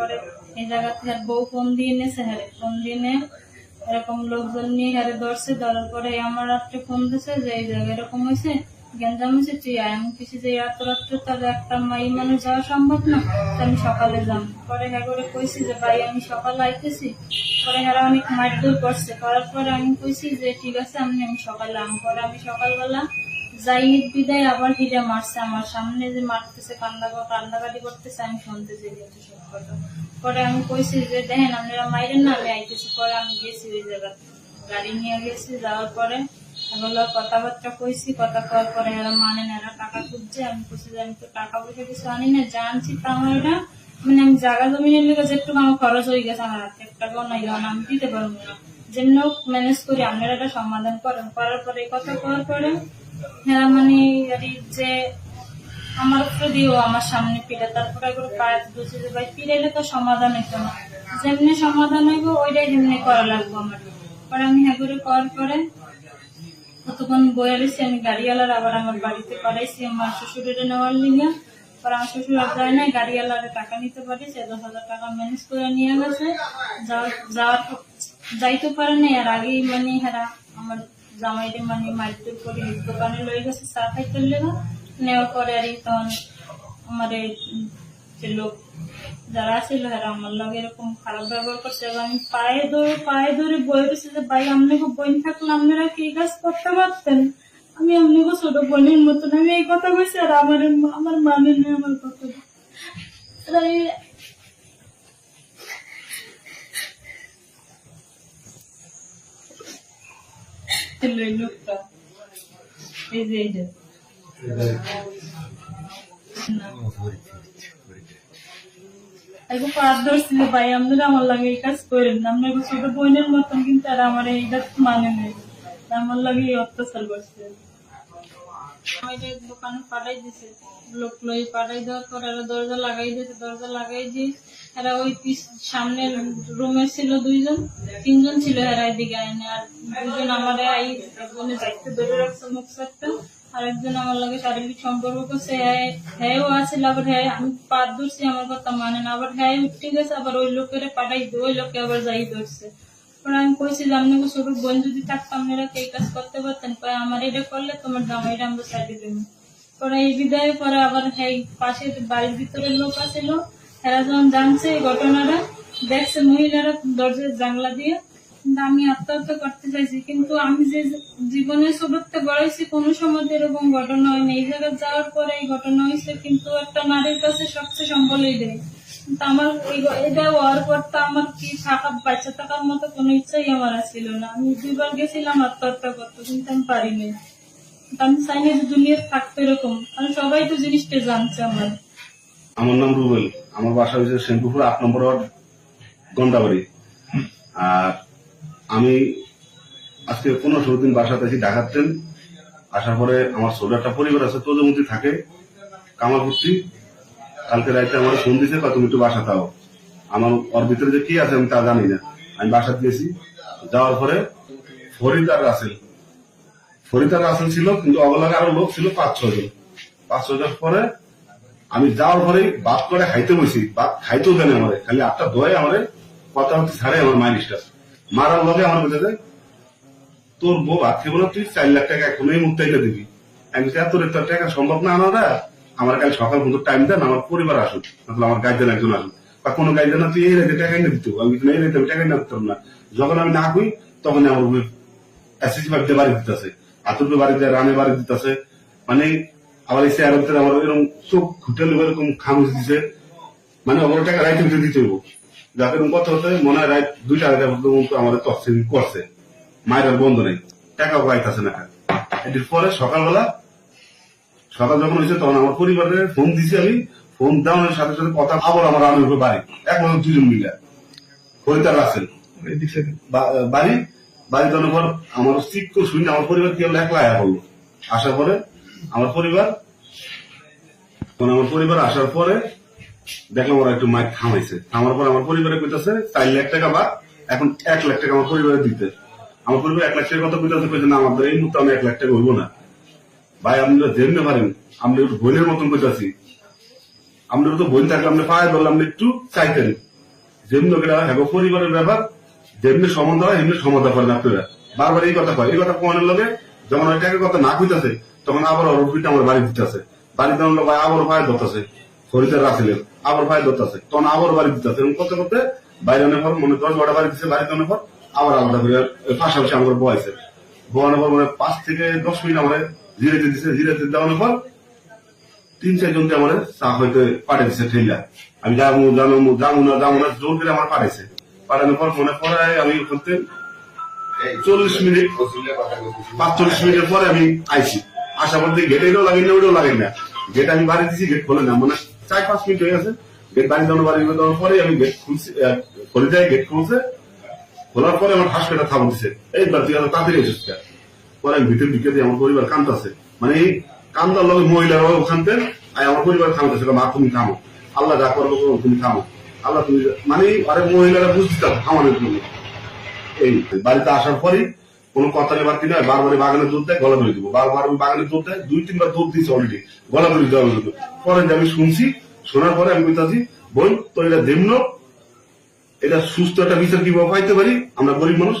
পরে এই জায়গা থেকে বউ ফোন দিয়ে নেছে হ্যাঁ ফোন দিয়ে এরকম লোকজন নিয়ে হারে ধরছে, ধরার পরে আমার রাত্রে ফোন দিছে যে এই জায়গায় এরকম হয়েছে আমি সম্ভব না আমি সকালে যাম। পরে হ্যাঁ করে যে, ভাই, আমি পরে হ্যাঁ অনেক করার আমি কইছি যে, ঠিক আছে, আমি আমি আম পরে আমি সকালবেলা ঈদ বিদায় আবার হিরে মারছে আমার সামনে যে মারতেছে, কান্দা কান্দাকাটি করতেছে, আমি শুনতেছি কিন্তু সব কথা। পরে আমি কইছি যে, দেখেন, আপনারা মাইরেন না, আমি আইতেছি। পরে আমি গেছি ওই জায়গা গাড়ি নিয়ে গেছি, যাওয়ার পরে এগুলো কথাবার্তা কইছি, কথা কওয়ার পরে এরা মানে না, এরা টাকা খুঁজছে। আমি কইছি যে, আমি তো টাকা পয়সা কিছু আনি না জানছি তা আমার এটা মানে আমি জায়গা জমিনের লিগে যেটুকু আমার খরচ হয়ে গেছে আমার হাতে টাকাও নাই আমি দিতে পারব না। যেমন ম্যানেজ করি, আপনারা এটা সমাধান করেন। করার পরে কথা করার পরে হ্যাঁ মানে আর যে আমার উপরে দিও আমার সামনে পিড়ে তারপরে একবার পাড়াতে বলছে যে, ভাই পিড়াইলে তো সমাধান হইতো না। যেমনি সমাধান হইব, ওইটাই যেমনি করা লাগবে আমার। পরে আমি হ্যাঁ করে করার পরে কতক্ষণ বয়ে রয়েছি আমি গাড়িওয়ালার আবার আমার বাড়িতে পাঠাইছি আমার শ্বশুরের নেওয়ার লিগে। পরে আমার শ্বশুর আর যায় না গাড়িওয়ালার টাকা নিতে পারি সে দশ হাজার টাকা ম্যানেজ করে নিয়ে গেছে। যাওয়ার যাইতে পারে না আর আগেই মানে হেরা আমার জামাইরে মানে মাইতে করে দোকানে লয়ে গেছে, চা খাইতে লেগে। নেওয়ার পরে আর তখন আমার যে লোক যারা ছিল এরা আমার লগে এরকম খারাপ ব্যবহার করছে। এবং আমি পায়ে ধরে পায়ে ধরে বই রয়েছে যে, ভাই, আপনাকে বই থাকলে আপনারা কি কাজ করতে পারতেন? আমি আপনাকে ছোট বোনের মতন, আমি এই কথা কইছি, আর আমার আমার মানে নেই আমার কথা। এই লোকটা এই যে কাজ করেন আপনার ছোট মতন কিন্তু আমার এইটা মানে নেই আমার লাগে অত্যাচার করছে দুজন রাখছে মুখ সারতেন আর একজন আমার লাগে শারীরিক সম্পর্ক করছে হ্যাঁ হ্যাঁও আছিল আবার হ্যাঁ আমি পাত ধরছি, আমার কথা মানে না, আবার হ্যাঁ উঠতে গেছে, আবার ওই লোকের পাঠাই ওই লোকে আবার যাই ধরছে। পরে আমি বোন যদি কাজ করতে পারতেন কয়, আমার এটা করলে তোমার আমরা সাইডে পরে এই পরে আবার বাড়ির ভিতরে লোক যখন জানছে এই ঘটনাটা, দেখছে মহিলারা দরজার জানলা দিয়ে, কিন্তু আমি আত্মহত্যা করতে চাইছি, কিন্তু আমি যে জীবনে ছোটতে বড়াইছি, কোনো সময় এরকম ঘটনা হয়নি। এই জায়গায় যাওয়ার পরে এই ঘটনা হয়েছে কিন্তু একটা নারীর কাছে সবচেয়ে সম্বলই দেয়। কিন্তু আমার এটা হওয়ার পর তো আমার কি থাকা বাচ্চা থাকার মতো কোনো ইচ্ছাই আমার ছিল না। আমি দুইবার গেছিলাম আত্মহত্যা করতে, কিন্তু আমি পারিনি। আমি চাই যে দুনিয়ার থাকতো এরকম। কারণ সবাই তো জিনিসটা জানছে আমার। আমার নাম রুবেল। আমার বাসা হচ্ছে শ্যামপুকুর আট নম্বর ওয়ার্ড, গন্ডাবাড়ি। আর আমি আজকে পনেরো ষোলো দিন বাসাতে আছি ঢাকাতেন আসার পরে আমার ছোট একটা পরিবার আছে তোজমতি থাকে কামারপুর্তি কালকে রাইতে আমার ফোন দিছে বা তুমি একটু বাসা দাও আমার ওর ভিতরে যে কি আছে আমি তা জানি না। আমি বাসা দিয়েছি যাওয়ার পরে ফরিদ আর রাসেল ফরিদ আর রাসেল ছিল, কিন্তু অবলাগে আরও লোক ছিল পাঁচ, ছয় জন। পাঁচ, ছয় জন পরে আমি যাওয়ার পরে বাদ করে খাইতে বসি। বাদ খাইতেও দেন আমারে, খালি আটটা দয়ে আমারে, কথা হচ্ছে ছাড়ে আমার মাইলিশটা মারার লগে আমার বেঁচে তোর বউ ভাত খেবো না তুই, চার লাখ টাকা এখনই মুক্তাইতে দিবি। আমি রেট টাকা সম্ভব না আনাটা আমার কাল সকাল পর্যন্ত টাইম দেন, আমার পরিবার আসুক তাহলে আমার গাইডেন একজন আসুক। বা কোনো গাইডেন না, তুই এই রেটে টাকা এনে দিত, আমি এই রেটে আমি টাকা এনে দিতাম না। যখন আমি না কই তখন আমার এসএসি বাড়িতে বাড়ি দিতেছে আতুর বাড়িতে, রানে বাড়ি দিতেছে মানে আবার এই চেয়ার ভিতরে আমার এরকম চোখ নেবে এরকম খামুচ দিছে। মানে ওগুলো টাকা রাইতে ভিতরে দিতে হইব। যাতে এরকম কথা হতে মনে হয় রাইট দুইটা, আড়াইটা পর্যন্ত আমাদের তফসিল করছে। মায়ের বন্ধ নেই। টাকাও পাইতেছে না। এটির পরে সকালবেলা সকাল যখন হয়েছে তখন আমার পরিবারের ফোন দিছি আমি ফোন দেওয়ানোর সাথে সাথে কথা আবার আমার আমি বাড়ি। একমাত্র দুজন মিলে। হরিতার আছেন বাড়ি। বাড়ি দেওয়ার পর আমার চিক্ক শুনে আমার পরিবার কি একলা আয়া করল আসার পরে আমার পরিবার তখন আমার পরিবার আসার পরে দেখলাম ওরা একটু মাইক থামাইছে। থামার পর আমার পরিবারে কইতাছে চার লাখ টাকা বা এখন এক লাখ টাকা আমার পরিবারে দিতে। আমার পরিবার এক লাখ টাকার কথা কইতাছে কইছে না আমাদের এই মুহূর্তে আমি এক লাখ টাকা হইব না। ভাই আপনারা জেনে পারেন। আমরা একটু বোনের মতন কইতাছি আমরা তো বোন থাকলে আপনি পায়ে ধরলে আপনি একটু চাইতেন যেমনি লোকেরা হ্যাঁ পরিবারের ব্যাপার, যেমনি সম্বন্ধ হয়, এমনি সমাধান করেন আপনারা। বারবার এই কথা কয়, এই কথা কোয়ানের লগে যখন ওই টাকার কথা না কইতাছে, তখন আবার ওর উপিটা আমার বাড়ি দিতেছে। বাড়ি দেওয়ার লোক আবার ভাই ধরতেছে। হরিদার রাখছিলেন আবার ভাই ধরতেছে। তখন আবার বাড়ি দিতেছে। এরকম করতে করতে বাইরে অনেক পর মনে দশ বারোটা বাড়ি দিচ্ছে বাড়িতে অনেক পর আবার আলাদা করে, পাশাপাশি আমার বয়েছে বোয়ানোর পর মানে পাঁচ থেকে দশ মিনিট আমার জিরাইতে দিচ্ছে জিরাইতে দেওয়ানোর পর তিন চারজন দিয়ে আমার চা হইতে পাঠিয়ে দিচ্ছে ঠেলা আমি যাব জানো যাব না যাব না, জোর করে আমার পাঠাইছে। পাঠানোর পর মনে পড়ায় আমি করতে চল্লিশ মিনিট, পাঁচচল্লিশ মিনিটের পরে আমি আইছি। আসা বলতে গেট এটাও লাগে না ওটাও লাগে না। গেট আমি বাড়ি দিচ্ছি গেট খোলে না। মানে চার পাঁচ মিনিট হয়ে গেছে। গেট বাড়ি দেওয়ার বাড়ি দেওয়ার পরে আমি গেট খুলছি খুলে যাই গেট খুলছে। খোলার পরে আমার হাসপাতাল থাম দিচ্ছে এইবার তুই তাড়াতাড়ি এসেছিস? পরে আমি ভিতরে ঢুকে আমার পরিবার কান্দতেছে মানে এই কান্দার লগে মহিলারা ওখানতে আর আমার পরিবার থামতেছে মা তুমি থামো আল্লাহ যা করব তুমি থামো আল্লাহ তুমি মানে অনেক মহিলারা বুঝতে থামানোর জন্য। এই বাড়িতে আসার পরেই কোনো কথা নেই বাড়তি নয় বারবার বাগানে দুধ দেয় গলা ধরে দিব। বারবার ওই বাগানে দুধ দেয়, দুই তিনবার দুধ দিচ্ছে অলরেডি গলা ধরে দেওয়া হলো পরে আমি শুনছি, শোনার পরে আমি কইতাছি বোন তো এটা যেমন এটা সুস্থ একটা বিচার কীভাবে পাইতে পারি? আমরা গরিব মানুষ